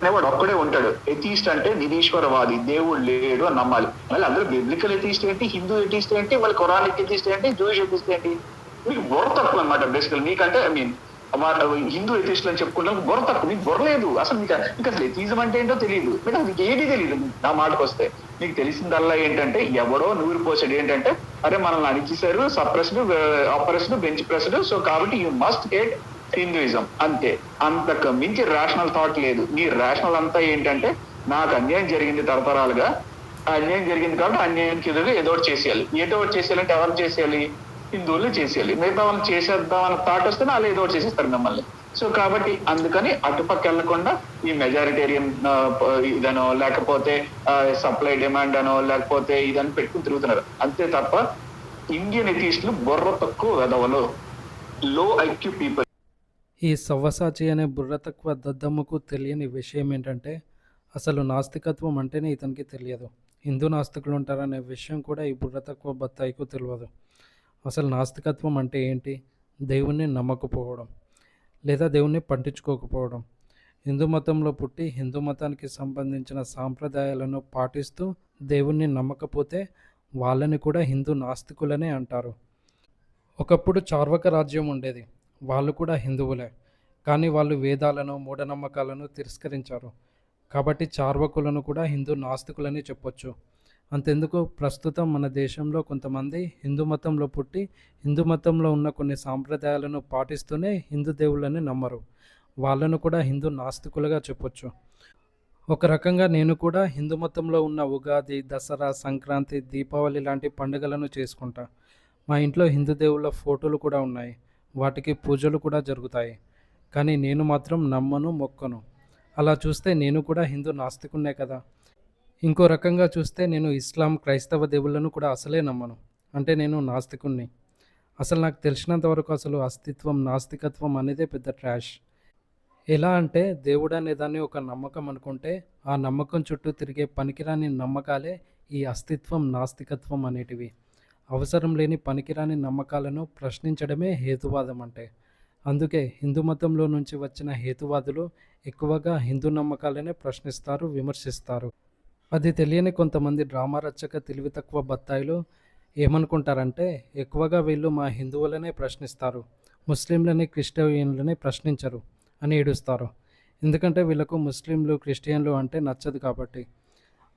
అనేవాడు ఒక్కడే ఉంటాడు. ఎథీస్ట్ అంటే నిరీశ్వరవాది దేవుడు లేడు అని నమ్మాలి. మళ్ళీ అందరూ బిబ్లికల్ ఎథీస్ట్ ఏంటి హిందూ ఎథీస్ట్ ఏంటి మళ్ళీ ఖురానిక్ ఎథీస్ట్ ఏంటి జూయిష్ ఎథీస్ట్ ఏంటి? మీకు బుర్ర తక్కువ అనమాట బేసికల్ మీకంటే ఐ మీన్ హిందూ ఎథీస్ట్ అని చెప్పుకుంటాం బుర్ర తక్కువ మీకు బుర్రలేదు అసలు మీకు మీకు అసలు ఎథీజం అంటే ఏంటో తెలియదు. మీకు మీకు ఏది తెలియదు. నా మాటకు వస్తే మీకు తెలిసిందల్లా ఏంటంటే ఎవడో నూరు పోసాడు ఏంటంటే అరే మనల్ని అణిచేశారు suppressed oppressed bench pressed so కాబట్టి యూ మస్ట్ గెట్ హిందూయిజం అంతే. అంతకు మించి రేషనల్ థాట్ లేదు. నీ రేషనల్ అంతా ఏంటంటే నాకు అన్యాయం జరిగింది తరతరాలుగా. అన్యాయం జరిగింది కాబట్టి అన్యాయం ఎదురుగా ఏదో ఒకటి చేసేయాలి. ఏదో ఒకటి చేసేయాలంటే ఎవరు చేసేయాలి? హిందువులు చేసేయాలి. మిగతా వాళ్ళు చేసేద్దాం అన్న థాట్ వస్తే వాళ్ళు ఏదో ఒకటి చేసేస్తారు మిమ్మల్ని. సో కాబట్టి అందుకని అటుపక్క వెళ్ళకుండా ఈ మెజారిటేరియన్ ఇదనో లేకపోతే సప్లై డిమాండ్ అనో లేకపోతే ఇదని పెట్టుకుని తిరుగుతున్నారు. అంతే తప్ప ఇండియన్ ఎథీస్టులు బుర్ర తక్కువ వెదవలు. లో ఐక్యూ పీపుల్ ఈ సవ్వసాచి అనే బుర్రతక్వ దద్దమ్మకు తెలియని విషయం ఏంటంటే అసలు నాస్తికత్వం అంటేనే ఇతనికి తెలియదు. హిందూ నాస్తికులు ఉంటారనే విషయం కూడా ఈ బుర్రతక్వ బత్తాయికు తెలియదు అసలు నాస్తికత్వం అంటే ఏంటి? దేవుణ్ణి నమ్మకపోవడం లేదా దేవుణ్ణి పట్టించుకోకపోవడం హిందూ మతంలో పుట్టి హిందూ మతానికి సంబంధించిన సాంప్రదాయాలను పాటిస్తూ దేవుణ్ణి నమ్మకపోతే వాళ్ళని కూడా హిందూ నాస్తికులనే అంటారు. ఒకప్పుడు చార్వక రాజ్యం ఉండేది. వాళ్ళు కూడా హిందువులే. కానీ వాళ్ళు వేదాలను మూఢనమ్మకాలను తిరస్కరించారు. కాబట్టి చార్వకులను కూడా హిందూ నాస్తికులని చెప్పొచ్చు. అంతెందుకు ప్రస్తుతం మన దేశంలో కొంతమంది హిందూ మతంలో పుట్టి హిందూ మతంలో ఉన్న కొన్ని సాంప్రదాయాలను పాటిస్తూనే హిందూ దేవుళ్ళని నమ్మరు. వాళ్ళను కూడా హిందూ నాస్తికులుగా చెప్పొచ్చు. ఒక రకంగా నేను కూడా హిందూ మతంలో ఉన్న ఉగాది దసరా సంక్రాంతి దీపావళి లాంటి పండుగలను చేసుకుంటా. మా ఇంట్లో హిందూ దేవుళ్ళ ఫోటోలు కూడా ఉన్నాయి. వాటికి పూజలు కూడా జరుగుతాయి. కానీ నేను మాత్రం నమ్మను మొక్కను. అలా చూస్తే నేను కూడా హిందూ నాస్తికున్నే కదా. ఇంకో రకంగా చూస్తే నేను ఇస్లాం క్రైస్తవ దేవుళ్ళను కూడా అసలే నమ్మను. అంటే నేను నాస్తికుణ్ణి. అసలు నాకు తెలిసినంత వరకు అసలు అస్తిత్వం నాస్తికత్వం అనేదే పెద్ద ట్రాష్. ఎలా అంటే దేవుడు అనే దాన్ని ఒక నమ్మకం అనుకుంటే ఆ నమ్మకం చుట్టూ తిరిగే పనికిరాని నమ్మకాలే ఈ అస్తిత్వం నాస్తికత్వం అనేటివి. అవసరం లేని పనికిరాని నమ్మకాలను ప్రశ్నించడమే హేతువాదం అంటే అందుకే హిందూ మతంలో నుంచి వచ్చిన హేతువాదులు ఎక్కువగా హిందూ నమ్మకాలనే ప్రశ్నిస్తారు విమర్శిస్తారు. అది తెలియని కొంతమంది డ్రామా రచక తెలివి తక్కువ బత్తాయిలు ఏమనుకుంటారంటే ఎక్కువగా వీళ్ళు మా హిందువులనే ప్రశ్నిస్తారు ముస్లింలని క్రిస్టియన్లని ప్రశ్నించరు అని ఏడుస్తారు. ఎందుకంటే వీళ్ళకు ముస్లింలు క్రిస్టియన్లు అంటే నచ్చదు కాబట్టి.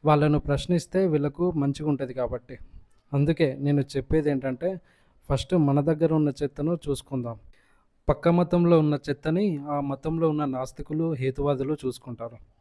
వాళ్ళను ప్రశ్నిస్తే వీళ్ళకు మంచిగా ఉంటుంది కాబట్టి. అందుకే నేను చెప్పేది ఏంటంటే ఫస్ట్ మన దగ్గర ఉన్న చెత్తను చూసుకుందాం. పక్క మతంలో ఉన్న చెత్తని ఆ మతంలో ఉన్న నాస్తికులు హేతువాదులు చూసుకుంటారు.